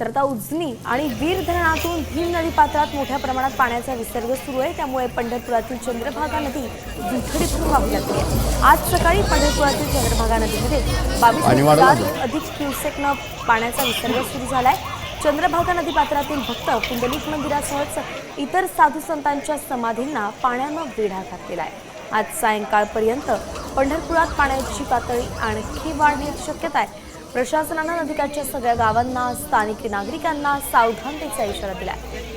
तर आता उजनी आणि वीर धरणातून भीम नदी पात्रात मोठ्या प्रमाणात पाण्याचा विसर्ग सुरू आहे. त्यामुळे पंढरपुरातील चंद्रभागा नदी दुथडी भरून वाहू लागली आहे. आज सकाळी पंढरपुरातील चंद्रभागा नदीमध्ये बावीस अधिक क्युसेकनं पाण्याचा विसर्ग सुरू झालाय. चंद्रभागा नदी पात्रातील भक्त पुंडलिक मंदिरासह इतर साधू संतांच्या समाधींना पाण्यानं वेढा घातलेला आहे. आज सायंकाळपर्यंत पंढरपुरात पाण्याची पातळी आणखी वाढण्याची शक्यता आहे. प्रशासनानं नदीकाठच्या सगळ्या गावांना स्थानिक नागरिकांना सावधानतेचा इशारा दिला आहे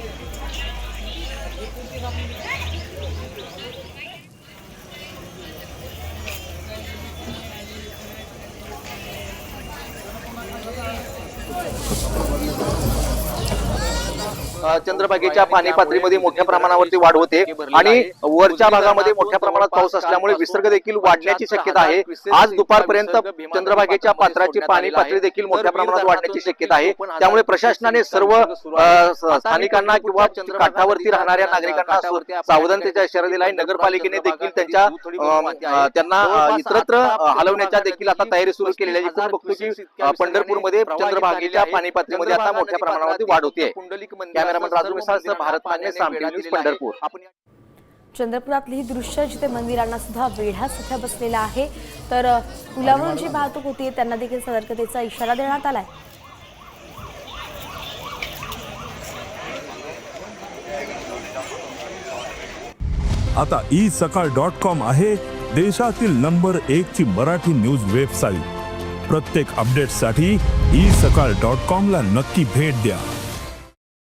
you. चंद्रभागेच्या पाणी पातळीमध्ये मोठ्या प्रमाणावरती वाढ होते आणि वरच्या भागामध्ये मोठ्या प्रमाणात पाऊस असल्यामुळे विसर्ग देखील वाढण्याची शक्यता आहे. आज दुपारपर्यंत चंद्रभागेच्या पात्राची पाणी पातळी देखील मोठ्या प्रमाणात वाढण्याची शक्यता आहे. त्यामुळे प्रशासनाने सर्व स्थानिकांना किंवा काठावरती राहणाऱ्या नागरिकांना सु- सावधानतेचा इशारा दिला आहे. नगरपालिकेने देखील त्यांच्या त्यांना इतरत्र हलवण्याच्या देखील आता तयारी सुरू केलेली आहे. आपण बघतो की पंढरपूरमध्ये चंद्रभागेच्या पाणी पातळीमध्ये आता मोठ्या प्रमाणावरती वाढ होते. कॅमेरामन राजू मिसाळसह भारत मान्य सामटी न्यूज पंढरपूर. चंद्रपुरातली ही दृश्य जिथे मंदिरांना सुद्धा वेढा सध्या बसलेला आहे तर पुलावरून जी वाहतूक होती त्यांना देखील सतर्कतेचा इशारा देण्यात आलाय. आता ई सकाळ डॉट कॉम आहे देशातील नंबर एक ची मराठी न्यूज वेबसाईट. प्रत्येक अपडेटसाठी ई सकाळ डॉट कॉम ला नक्की भेट द्या.